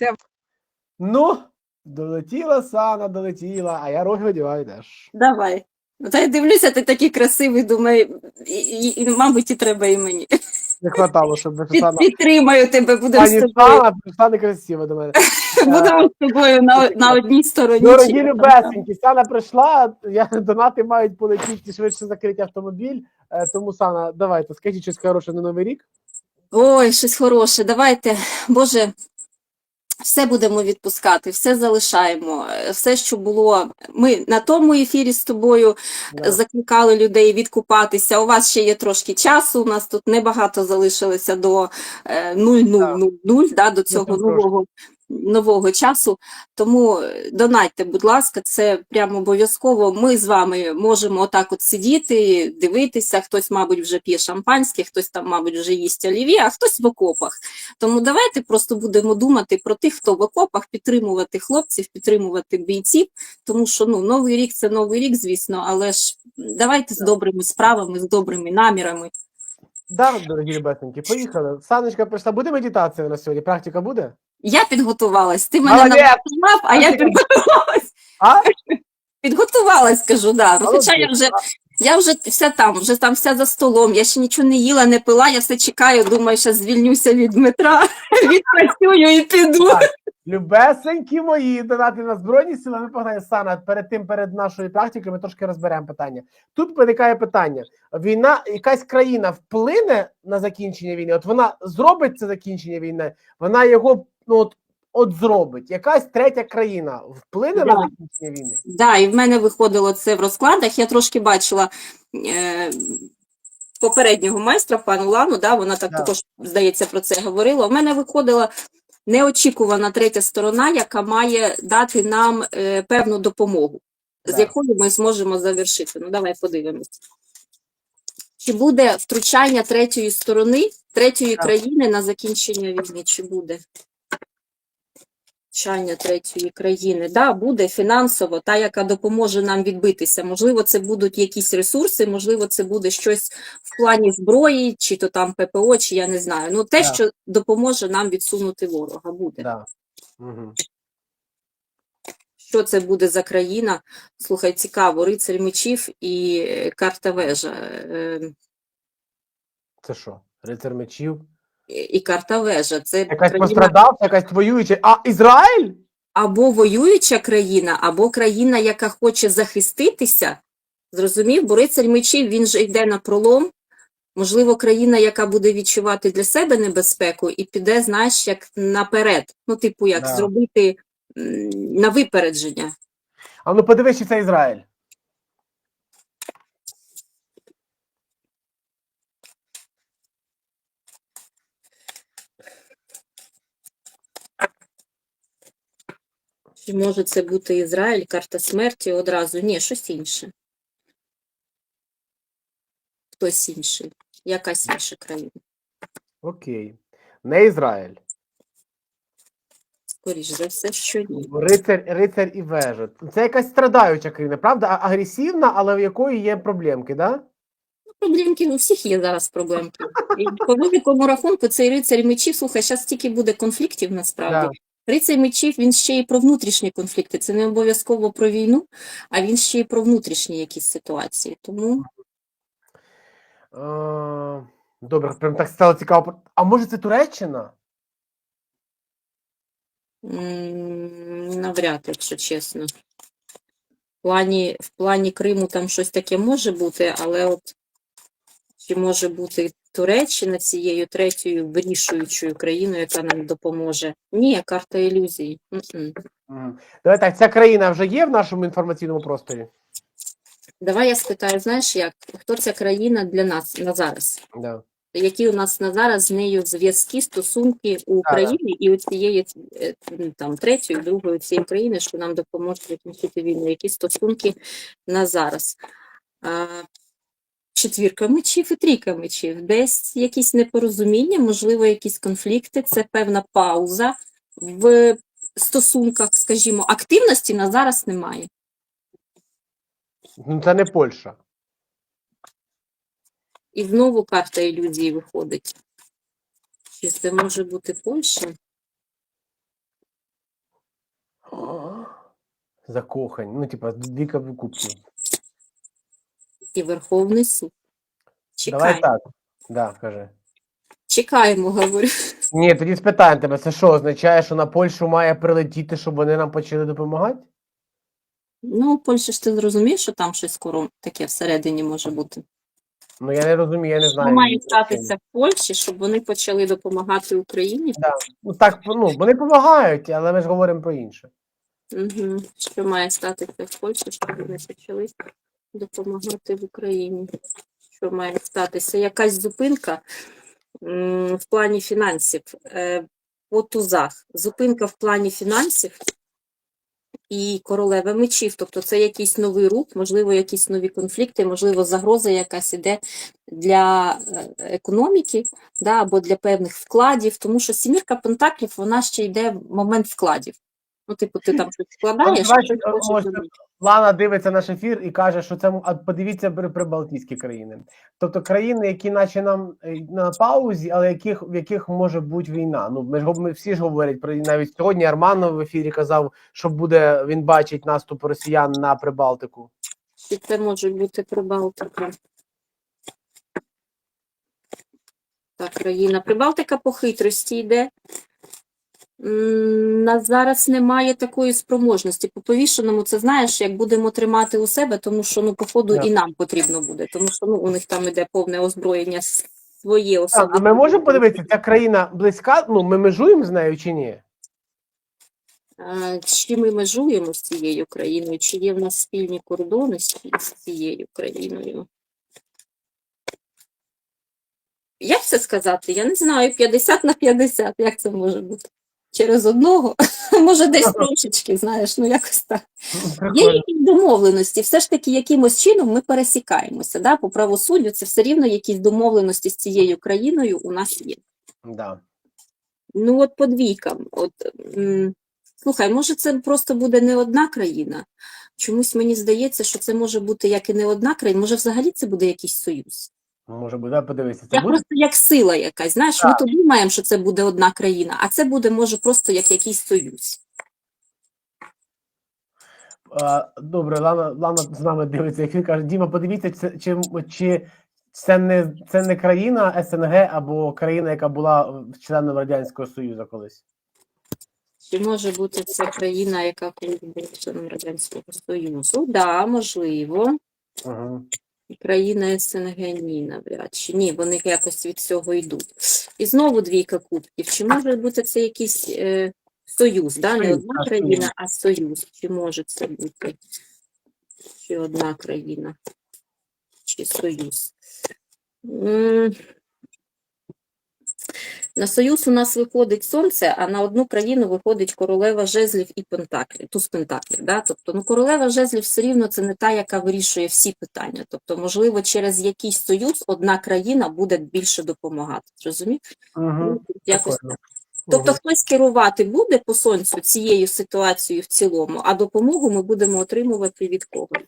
Це Ну, долетіла Сана, долетіла, а я роги одягаю теж. Давай. Ну, Та я дивлюся, ти такий красивий, думаю, і, і, і, мабуть, і треба і мені. Не хватало, щоб Під, підтримаю тебе, будемо з Пані тобою. Сана, прийшла некрасиво до мене. Будемо з тобою на, на одній стороні. Дорогі любесенькі, Сана прийшла, я, донати мають полетіти швидше закрити автомобіль. Е, Тому, Сана, давайте, скажіть щось хороше на Новий рік. Ой, щось хороше. Давайте, Боже, все будемо відпускати, все залишаємо, е, все, що було. Ми на тому ефірі з тобою Да. закликали людей відкупатися. У вас ще є трошки часу. У нас тут небагато залишилося до е, 0000, да, до цього трошки. нового. Нового часу, тому е, донайте, будь ласка, це прямо обов'язково. Ми з вами можемо отак от сидіти, дивитися. Хтось, мабуть, вже п'є шампанське, хтось там, мабуть, вже їсть олів'є, а хтось в окопах. Тому давайте просто будемо думати про тих, хто в окопах, підтримувати хлопців, підтримувати бійців, тому що ну новий рік це новий рік, звісно, але ж давайте з добрими справами, з добрими намірами. Да, дорогі любесенькі, поїхали. Саночка прийшла. Буде медитація на сьогодні? Практика буде? Я підготувалась. Ти мене Молодець! а я підготувалась. А? Підготувалась, кажу, да. Ну, Хоча я вже я вже вся там, вже там вся за столом. Я ще нічого не їла, не пила. Я все чекаю. Думаю, що звільнюся від Дмитра, відпрацюю і піду. Так. Любесенькі мої донати на збройні сили. Ми погнали Сана. Перед тим, перед нашою практикою, ми трошки розберемо питання. Тут виникає питання: війна, якась країна вплине на закінчення війни. От вона зробить це закінчення війни, вона його ну от, от зробить. Якась третя країна вплине на закінчення війни. Да, і в мене виходило це в розкладах. Я трошки бачила е, попереднього майстра, пану Лану, да, вона так Да. також, здається, про це говорила. У мене виходила неочікувана третя сторона, яка має дати нам е, певну допомогу, з Да. якою ми зможемо завершити. Ну, давай подивимось. Чи буде втручання третьої сторони, третьої Так. країни на закінчення війни? Чи буде? Втручання третьої країни. Да, буде фінансово, та, яка допоможе нам відбитися. Можливо, це будуть якісь ресурси, можливо, це буде щось в плані зброї, чи то там ППО, чи я не знаю. Ну, те, Так. що допоможе нам відсунути ворога, буде. Да. Угу. Що це буде за країна? Слухай, цікаво, рицарь мечів і карта вежа. Е, Це що? Рицар мечів? І карта вежа. Це Якась країна пострадавця, якась воююча. А Ізраїль? або воююча країна, або країна, яка хоче захиститися. Зрозумів, бо рицарь мечів він же йде на пролом. Можливо, країна, яка буде відчувати для себе небезпеку, і піде, знаєш, як наперед. Ну, типу, як Да. зробити м, на випередження. А ну подивись, чи це Ізраїль. Чи може це бути Ізраїль, карта смерті одразу? Ні, щось інше. Хтось інший, якась інша країна. Окей. Не Ізраїль. Скоріш за все, що ні. Рицар, рицар і вежа. Це якась страдаюча країна, правда? А- Агресивна, але в якої є проблемки, да? Проблемки у всіх є зараз проблемки. І по великому рахунку цей рицарь мечів, слухай, зараз стільки буде конфліктів насправді. Рицарь мечів, він ще і про внутрішні конфлікти. Це не обов'язково про війну, а він ще і про внутрішні якісь ситуації. Тому Добре, прям так стало цікаво. А може це Туреччина? навряд, якщо чесно. В плані, в плані Криму там щось таке може бути, але от чи може бути Туреччина цією третьою вирішуючою країною, яка нам допоможе? Ні, карта ілюзій. Давай так, ця країна вже є в нашому інформаційному просторі? Давай я спитаю, знаєш як, хто ця країна для нас на зараз? Да. Які у нас на зараз з нею зв'язки, стосунки у Україні і у цієї е, там третьої, другої цієї країни, що нам допоможе закінчити війну? Які стосунки на зараз? Четвірка мечів і трійка мечів. Десь якісь непорозуміння, можливо, якісь конфлікти. Це певна пауза в стосунках, скажімо, активності на зараз немає. Ну, це не Польща. І знову карта ілюзії виходить. Чи це може бути Польща? Закохані. Ну, типа, дві куб- кубків. І Верховний суд. Давай Чекаємо, так. Да, кажи. чекаємо, говорю. Ні, тоді спитаємо тебе, це що означає, що на Польщу має прилетіти, щоб вони нам почали допомагати? Ну, Польща ж ти зрозумієш, що там щось скоро таке всередині може бути. Ну я не розумію, я не знаю. Що має статися в Польщі, щоб вони почали допомагати Україні? Ну так, ну вони допомагають, але ми ж говоримо про інше. Угу. Що має статися в Польщі, щоб вони почали допомагати в Україні? Що має статися? Якась зупинка в плані фінансів е, по тузах. Зупинка в плані фінансів і королева мечів. Тобто це якийсь новий рух, можливо, якісь нові конфлікти, можливо, загроза якась іде для е, економіки да, або для певних вкладів, тому що сімірка пентаклів, вона ще йде в момент вкладів. Ну, типу, ти там щось хочеш. Лана дивиться наш ефір і каже, що це а подивіться при, при Балтійські країни. Тобто країни, які наче нам е, на паузі, але яких в яких може бути війна. Ну ми ж ми всі ж говорять про навіть сьогодні. Арманов в ефірі казав, що буде він бачить наступ росіян на Прибалтику. І це може бути Прибалтика. Так, країна. Прибалтика по хитрості йде. М, На зараз немає такої спроможності. По повішеному, це знаєш, як будемо тримати у себе, тому що ну, походу, і нам потрібно буде, тому що ну, у них там іде повне озброєння своє А, ми можемо подивитися, ця країна близька. Ну ми межуємо з нею чи ні? Чи ми межуємо з цією країною, чи є в нас спільні кордони з цією країною? Як це сказати? Я не знаю, 50 на 50, як це може бути? Через одного? Може, десь трошечки, знаєш, ну якось так. Є якісь домовленості, все ж таки, якимось чином ми пересікаємося. Да? По правосуддю це все рівно якісь домовленості з цією країною у нас є. Да. Ну, от по двійкам. От, м, слухай, може, це просто буде не одна країна. Чомусь мені здається, що це може бути як і не одна країна, може, взагалі це буде якийсь союз. Може буде да, подивитися. Це Я буде просто як сила якась. Знаєш, ми то думаємо, що це буде одна країна, а це буде, може, просто як якийсь союз. А, Добре, Лана, Лана з нами дивиться, як він каже, Діма, подивіться, це, чи, чи це не, це не країна СНГ або країна, яка була членом Радянського Союзу колись. Чи може бути це країна, яка колись була членом Радянського Союзу? Да, можливо. Угу. Країна СНГ ні, навряд чи. Ні, вони якось від цього йдуть. І знову двійка кубків. Чи може бути це якийсь е, союз, да? не одна країна, а союз? Чи може це бути? Чи одна країна? Чи союз? М, На союз у нас виходить сонце, а на одну країну виходить королева жезлів і пентаклів, туз пентаклів. Да? Тобто, ну, королева жезлів все рівно це не та, яка вирішує всі питання. Тобто, можливо, через якийсь союз одна країна буде більше допомагати. Зрозумів? Угу. Ну, Якось так. Тобто хтось керувати буде по сонцю цією ситуацією в цілому, а допомогу ми будемо отримувати від когось.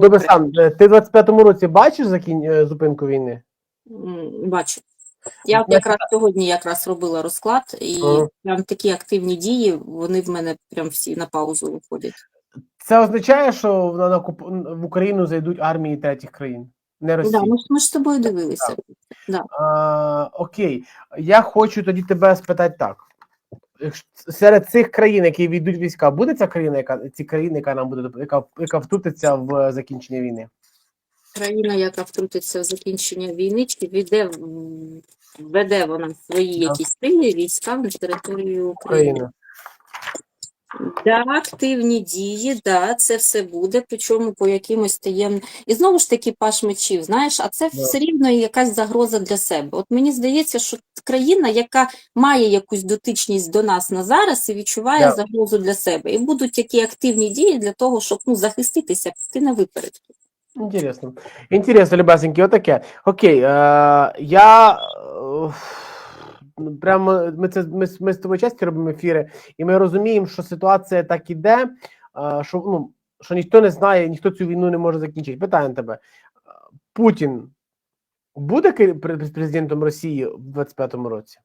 Добре, сам, ти в 25-му році бачиш закін... е, зупинку війни? Бачу. Я от якраз сьогодні якраз робила розклад, і Ага. прям такі активні дії, вони в мене прям всі на паузу виходять. Це означає, що в, на, окуп- в Україну зайдуть армії третіх країн, не Росії. Да, ми, ж- ми ж з тобою дивилися. А, окей, я хочу тоді тебе спитати так. Серед цих країн, які війдуть війська, буде ця країна, яка ці країни, яка нам буде яка, яка втрутиться в закінчення війни? Країна, яка втрутиться в закінчення війни, чи веде, веде вона свої Да. якісь сили війська на територію України. Да, активні дії, да, це все буде, причому по якимось таємним. І знову ж таки паш мечів, знаєш, а це Да. все рівно якась загроза для себе. От мені здається, що країна, яка має якусь дотичність до нас на зараз і відчуває Да. загрозу для себе. І будуть такі активні дії для того, щоб ну, захиститися, піти на випередки. Інтересно. Інтересно, любесенькі, отаке. Окей, е, я прямо ми це ми, ми з тобою часто робимо ефіри, і ми розуміємо, що ситуація так іде, е, що ну що ніхто не знає, ніхто цю війну не може закінчити. Питаю тебе: Путін буде президентом Росії в 25-му році?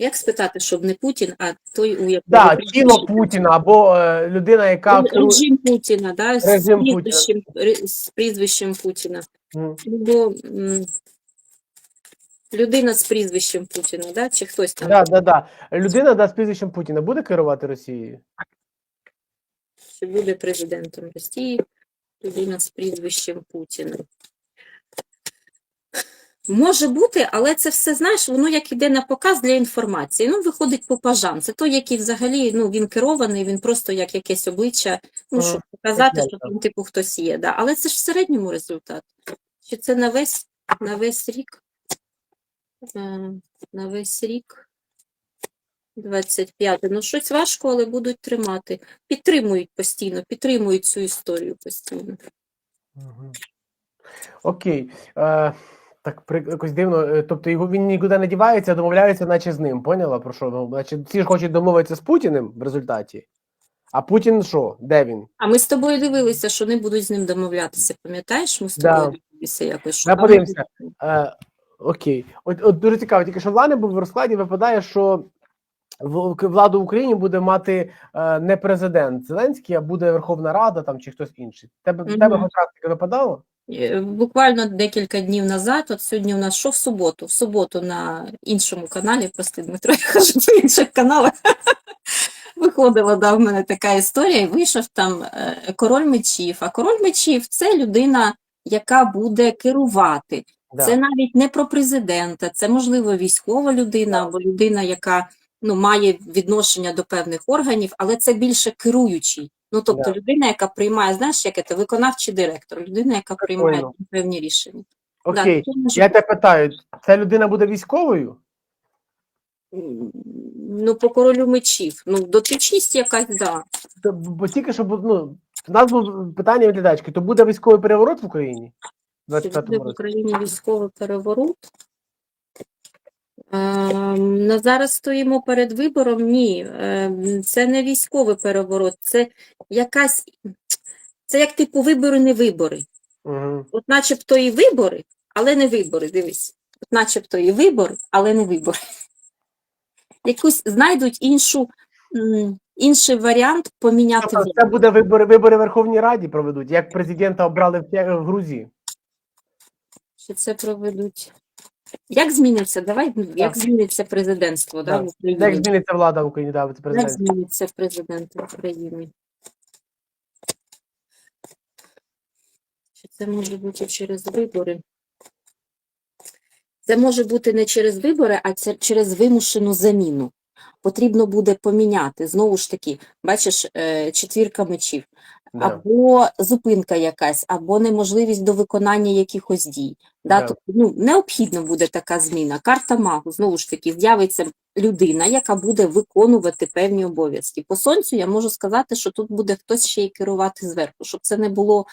Як спитати, щоб не Путін, а той, у якого Да, тіло Путіна або е, людина, яка Режим Путіна, да, з, Режим прізвищем, ре- з прізвищем Путіна. Або м, людина з прізвищем Путіна, да? чи хтось там. Да, да, да. Людина да, з прізвищем Путіна буде керувати Росією? що буде президентом Росії, людина з прізвищем Путіна. Може бути, але це все, знаєш, воно як іде на показ для інформації. Ну, виходить попажан. Це той, який взагалі ну, він керований, він просто як якесь обличчя, ну, щоб показати, що там, типу, хтось є. Да. Але це ж в середньому результат. Чи це на весь, на весь рік? Е, На весь рік. 25. Ну, щось важко, але будуть тримати. Підтримують постійно, підтримують цю історію постійно. Окей. Е, так при- якось дивно. е, Тобто його він нікуди не дівається, а домовляється, наче з ним. Поняла про що? Ну, Значить, всі ж хочуть домовитися з Путіним в результаті. А Путін що? Де він? А ми з тобою дивилися, що не будуть з ним домовлятися. Пам'ятаєш, ми з Да. тобою дивилися якось. Що Да, подивимося. Е, окей. От, от дуже цікаво, тільки що в Лани був в розкладі, випадає, що владу в Україні буде мати е, не президент Зеленський, а буде Верховна Рада там чи хтось інший. Тебе, Мгм. тебе хоч раз випадало? Е, Буквально декілька днів назад, от сьогодні у нас що в суботу? В суботу на іншому каналі, прости, Дмитро, я кажу по інших каналах. Виходила, да, в мене така історія, і вийшов там е, король мечів. А король мечів це людина, яка буде керувати. Да. Це навіть не про президента, це можливо військова людина або людина, яка ну, має відношення до певних органів, але це більше керуючий. Ну, тобто Да. людина, яка приймає, знаєш, як це виконавчий директор, людина, яка приймає певні рішення. Окей. може Я тебе питаю, ця людина буде військовою? Ну, по королю мечів. Ну, дотичність якась, да. Бо тільки що ну, в нас було питання від глядачки, то буде військовий переворот в Україні? Чи буде в? Україні військовий переворот? Ем, На зараз стоїмо перед вибором. Ні, ем, це не військовий переворот, це якась, це як типу вибори, не вибори. Угу. От начебто і вибори, але не вибори, дивись. От начебто і вибори, але не вибори. Якусь знайдуть іншу, інший варіант поміняти Тобто владу. це буде вибори, вибори в Верховній Раді проведуть, як президента обрали в, Грузії. Що це проведуть? Як зміниться? Давай, як зміниться президентство да, в Як зміниться влада в Україні, да, це Як зміниться президент України? Чи це може бути через вибори? Це може бути не через вибори, а це через вимушену заміну. Потрібно буде поміняти. Знову ж таки, бачиш, е, четвірка мечів. Да. або зупинка якась, або неможливість до виконання якихось дій. Да? Да. Тобто, ну, необхідно буде така зміна. Карта магу, знову ж таки, з'явиться людина, яка буде виконувати певні обов'язки. По сонцю я можу сказати, що тут буде хтось ще й керувати зверху, щоб це не було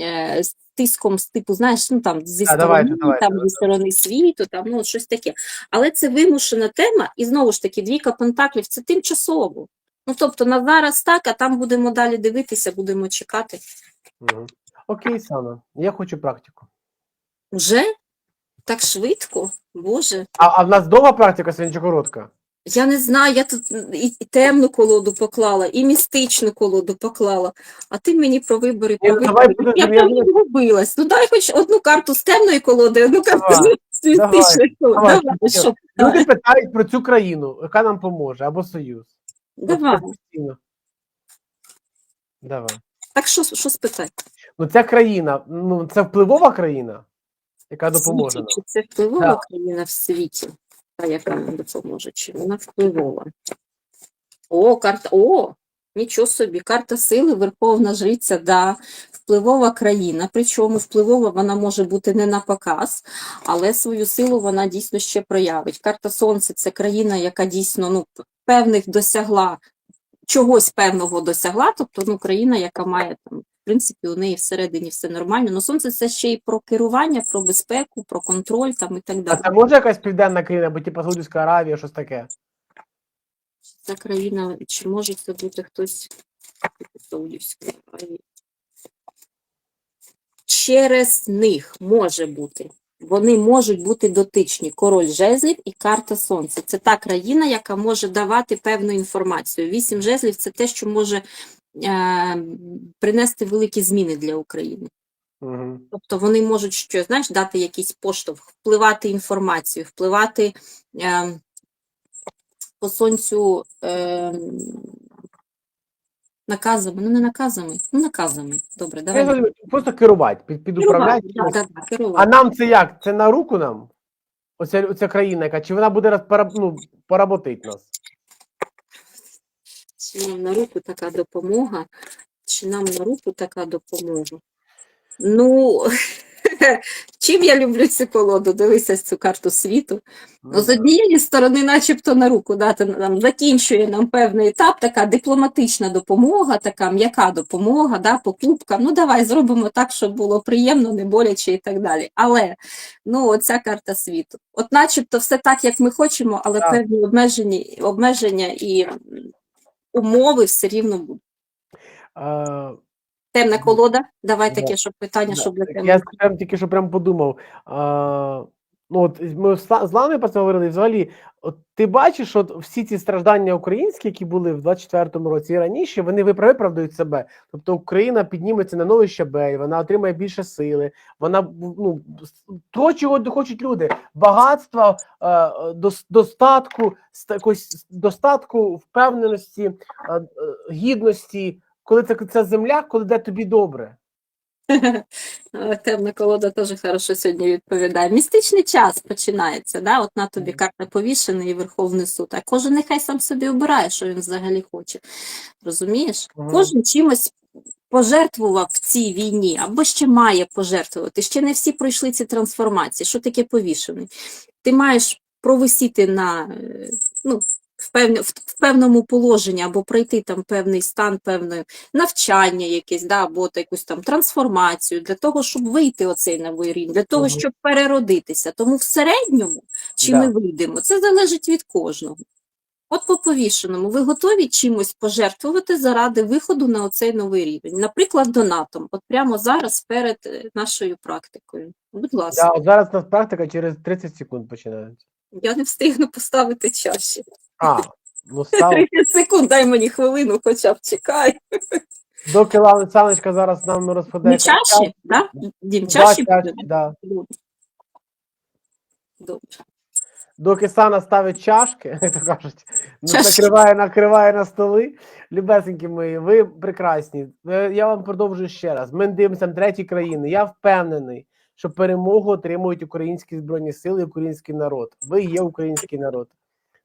е, тиском з типу, знаєш, ну там зі А, сторони, давайте, давайте, там, зі сторони світу, там, ну, щось таке. Але це вимушена тема, і знову ж таки, двійка пентаклів це тимчасово. Ну, тобто на зараз так, а там будемо далі дивитися, будемо чекати. Окей, Сана, я хочу практику. Вже? Так швидко? Боже. А, а в нас довга практика сьогодні чи коротка? Я не знаю, я тут і, і темну колоду поклала, і містичну колоду поклала. А ти мені про вибори, Ні, про ну, давай вибори. Я там буду- відгубилась. Ну дай хоч одну карту з темної колоди, одну карту Давай, з містичної колоди. давай, Давай, все. що? Люди питають про цю країну, яка нам поможе, або Союз. Давай. Давай. Так що, що спитати? Ну, ця країна, ну це впливова країна, яка допоможе світі. Чи це впливова Да. країна в світі? Та яка нам допоможе? Чи вона впливова? О, карта. О! Нічого собі, карта сили, Верховна Жриця, да, впливова країна. Причому впливова вона може бути не на показ, але свою силу вона дійсно ще проявить. Карта Сонце це країна, яка дійсно ну, певних досягла, чогось певного досягла, тобто ну, країна, яка має там, в принципі, у неї всередині все нормально. Ну, сонце це ще й про керування, про безпеку, про контроль там і так А далі. це може якась південна країна, або типу Саудівська Аравія, щось таке. Ця країна, чи може це бути хтось типу Саудівської Аравії? Через них може бути. Вони можуть бути дотичні. Король жезлів і карта сонця. Це та країна, яка може давати певну інформацію. Вісім жезлів це те, що може е, принести великі зміни для України. Угу. Тобто вони можуть що, знаєш, дати якийсь поштовх, впливати інформацію, впливати е, по сонцю е, наказами, ну не наказами, ну наказами. Добре, Я давай. зрозумів, Просто керувати, під, під управляти. Керувати, да, А нам це як? Це на руку нам? Оця, оця країна, яка чи вона буде роз- ну, поработить нас? Чи нам на руку така допомога? Чи нам на руку така допомога? Ну, чим я люблю цю колоду? Дивися цю карту світу. Ну, з однієї сторони, начебто на руку дати нам закінчує нам певний етап, така дипломатична допомога, така м'яка допомога, да, покупка. Ну давай зробимо так, щоб було приємно, не боляче і так далі. Але ну, оця карта світу. От, начебто, все так, як ми хочемо, але Так. певні обмежені, обмеження і умови все рівно будуть. Темна колода. Давай таке, щоб питання, щоб для так Я прям тільки що прям подумав. А, ну, от ми з Ланою про це говорили. Взагалі, от ти бачиш, от всі ці страждання українські, які були в 24-му році і раніше, вони випра- виправдають себе. Тобто Україна підніметься на новий щабель, вона отримає більше сили, вона ну, то, чого хочуть люди: багатства, е, достатку, достатку, впевненості, е, е, гідності. Коли це ця земля, коли де тобі добре. Темна колода теж хорошо сьогодні відповідає. Містичний час починається. Да? От на тобі карта повішений і Верховний суд. А кожен нехай сам собі обирає, що він взагалі хоче. Розумієш? Мгм. Кожен чимось пожертвував в цій війні, або ще має пожертвувати. Ще не всі пройшли ці трансформації. Що таке повішений? Ти маєш провисіти на е, ну, в, певне, в, певному положенні, або пройти там певний стан, певне навчання якесь, да, або та якусь там трансформацію для того, щоб вийти оцей новий рівень, для того, Мгм. щоб переродитися. Тому в середньому, чи Да. ми вийдемо, це залежить від кожного. От по повішеному, ви готові чимось пожертвувати заради виходу на оцей новий рівень? Наприклад, донатом, от прямо зараз перед е, нашою практикою. Будь ласка, Да, от зараз у нас практика через 30 секунд починається. я не встигну поставити чаші. А, ну став. 30 секунд, дай мені хвилину, хоча б чекай. Доки Лана Саночка зараз нам розпадає. Чаші, да? Дім, Да, чаші чаші, буде? да. Добре. Доки Сана ставить чашки, як то кажуть, Чашки. накриває, накриває на столи. Любесенькі мої, ви прекрасні. Е, Я вам продовжую ще раз. Ми дивимося на треті країни. Я впевнений, що перемогу отримують українські збройні сили, і український народ. Ви є український народ.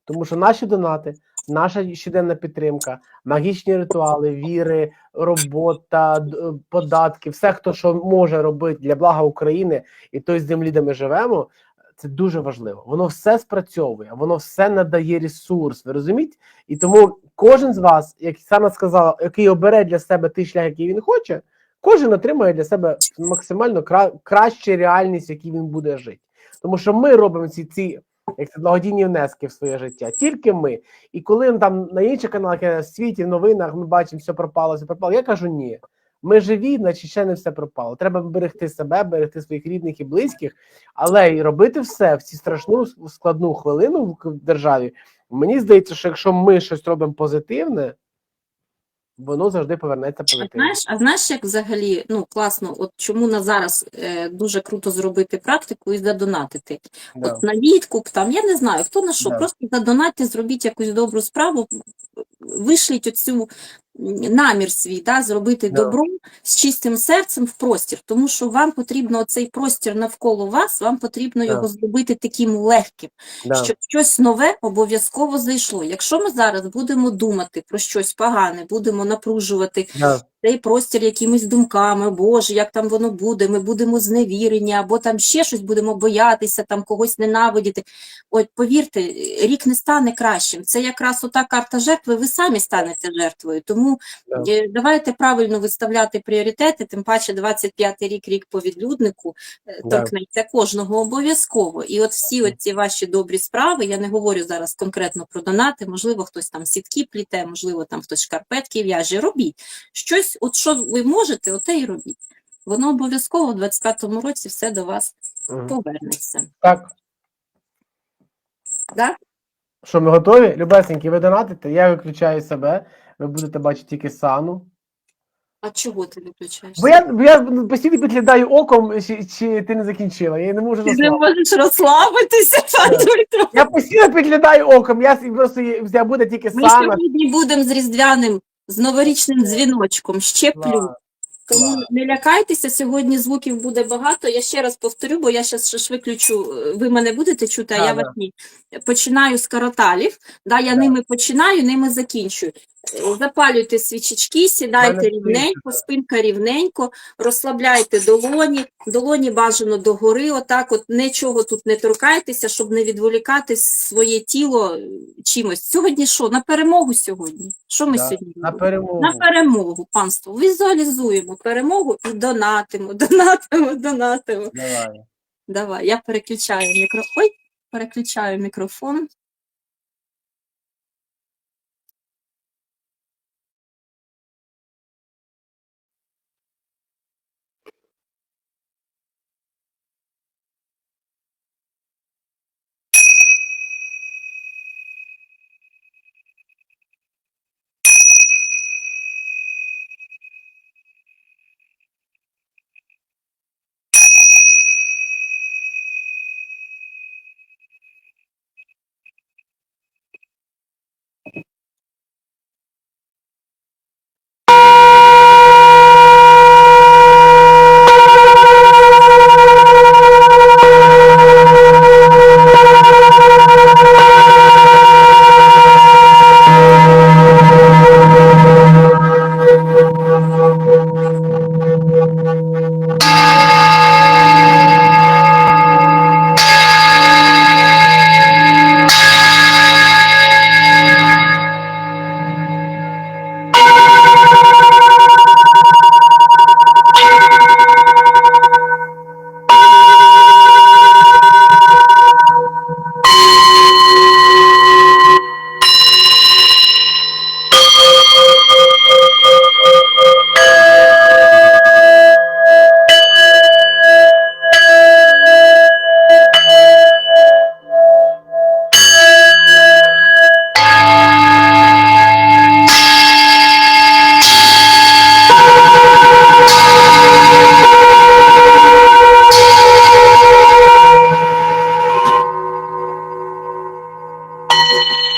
Тому що наші донати, наша щоденна підтримка, магічні ритуали, віри, робота, е, податки, все, хто що може робити для блага України і той землі, де ми живемо, це дуже важливо. Воно все спрацьовує, воно все надає ресурс. Ви розумієте? І тому кожен з вас, як саме сказала, який обере для себе той шлях, який він хоче, кожен отримає для себе максимально кра- кращу реальність, в якій він буде жити. Тому що ми робимо ці ці як це благодійні внески в своє життя, тільки ми. І коли там на інших каналах в світі, в новинах ми бачимо, все пропало, все пропало. Я кажу, ні. Ми живі, значить ще не все пропало. Треба берегти себе, берегти своїх рідних і близьких, але і робити все в цю страшну складну хвилину в державі. Мені здається, що якщо ми щось робимо позитивне, воно завжди повернеться А позитивно. знаєш, а знаєш, як взагалі ну класно, от чому на зараз е, дуже круто зробити практику і задонатити? Да. От на відкуп, там я не знаю, хто на що, Да. просто задонатьте, зробіть якусь добру справу, вишліть оцю намір свій, да, зробити Да. добро з чистим серцем в простір, тому що вам потрібно цей простір навколо вас, вам потрібно Да. його зробити таким легким, Да. щоб щось нове обов'язково зайшло. Якщо ми зараз будемо думати про щось погане, будемо напружувати Да. Цей простір якимись думками, Боже, як там воно буде, ми будемо зневірені, або там ще щось будемо боятися, там когось ненавидіти. От повірте, рік не стане кращим. Це якраз ота карта жертви, ви самі станете жертвою. Тому Так. е, давайте правильно виставляти пріоритети, тим паче 25-й рік, рік по відлюднику, е, Да. торкнеться кожного обов'язково. І от всі оці ваші добрі справи, я не говорю зараз конкретно про донати, можливо, хтось там сітки пліте, можливо, там хтось шкарпетки в'яже, робіть щось, от що ви можете, оте й робіть. воно обов'язково в 25-му році все до вас повернеться. Так. Да? Що, ми готові? Любесенькі, ви донатите, я виключаю себе. Ви будете бачити тільки сану. А чого ти виключаєш? Бо я, бо я постійно підглядаю оком, чи, чи ти не закінчила. Я не можу Ти не можеш розслабитися, пан Дмитро. Я постійно підглядаю оком, я просто я буде тільки Ми сана. сьогодні будемо з різдвяним, з новорічним дзвіночком. Ще плюс. Тому не лякайтеся, сьогодні звуків буде багато. Я ще раз повторю, бо я зараз виключу. Ви мене будете чути, а Да, я да. вас ні. Починаю з кароталів. Да, я Да. ними починаю, ними закінчую. Е, Запалюйте свічечки, сідайте рівненько, спинка рівненько, розслабляйте долоні, долоні бажано догори. Отак, от нічого тут не торкайтеся, щоб не відволікати своє тіло е, чимось. Сьогодні що? На перемогу сьогодні? Що ми Да, сьогодні? На перемогу. На перемогу, панство. Візуалізуємо перемогу і донатимо, донатимо, донатимо. Давай. Давай, я переключаю мікро... Ой, переключаю мікрофон. you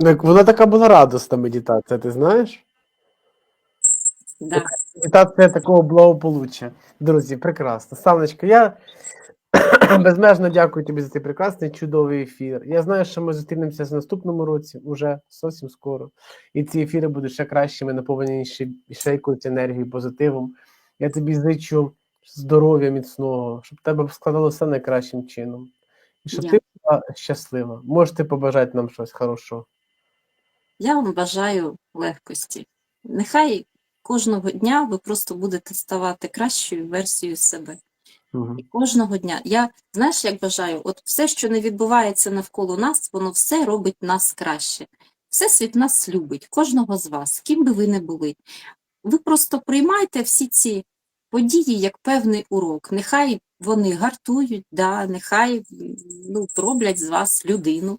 Так, Вона така була радісна медитація, ти знаєш? Да. Медитація такого благополуччя. Друзі, прекрасно. Саночка, я безмежно дякую тобі за цей прекрасний чудовий ефір. Я знаю, що ми зустрінемося в наступному році, уже зовсім скоро. І ці ефіри будуть ще кращими, наповнені ще, ще якоюсь енергією, позитивом. Я тобі зичу здоров'я міцного, щоб тебе складалося все найкращим чином. І щоб ти була щаслива. Можете побажати нам щось хорошого. Я вам бажаю легкості. Нехай кожного дня ви просто будете ставати кращою версією себе. Угу. І кожного дня. Я знаєш, як бажаю, от все, що не відбувається навколо нас, воно все робить нас краще. Всесвіт нас любить, кожного з вас, ким би ви не були. Ви просто приймайте всі ці події як певний урок. Нехай вони гартують, да, нехай ну, роблять з вас людину.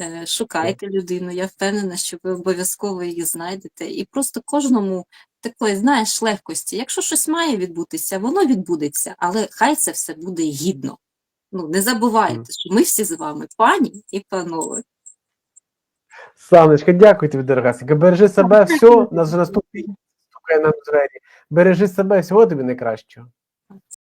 Е, Шукайте людину, я впевнена, що ви обов'язково її знайдете. І просто кожному такої, знаєш, легкості. Якщо щось має відбутися, воно відбудеться, але хай це все буде гідно. Ну, не забувайте, що ми всі з вами пані і панове. Саночка, дякую тобі, дорогасенька. Бережи себе, все, нас вже наступний стукає нам двері. Бережи себе, всього тобі найкращого.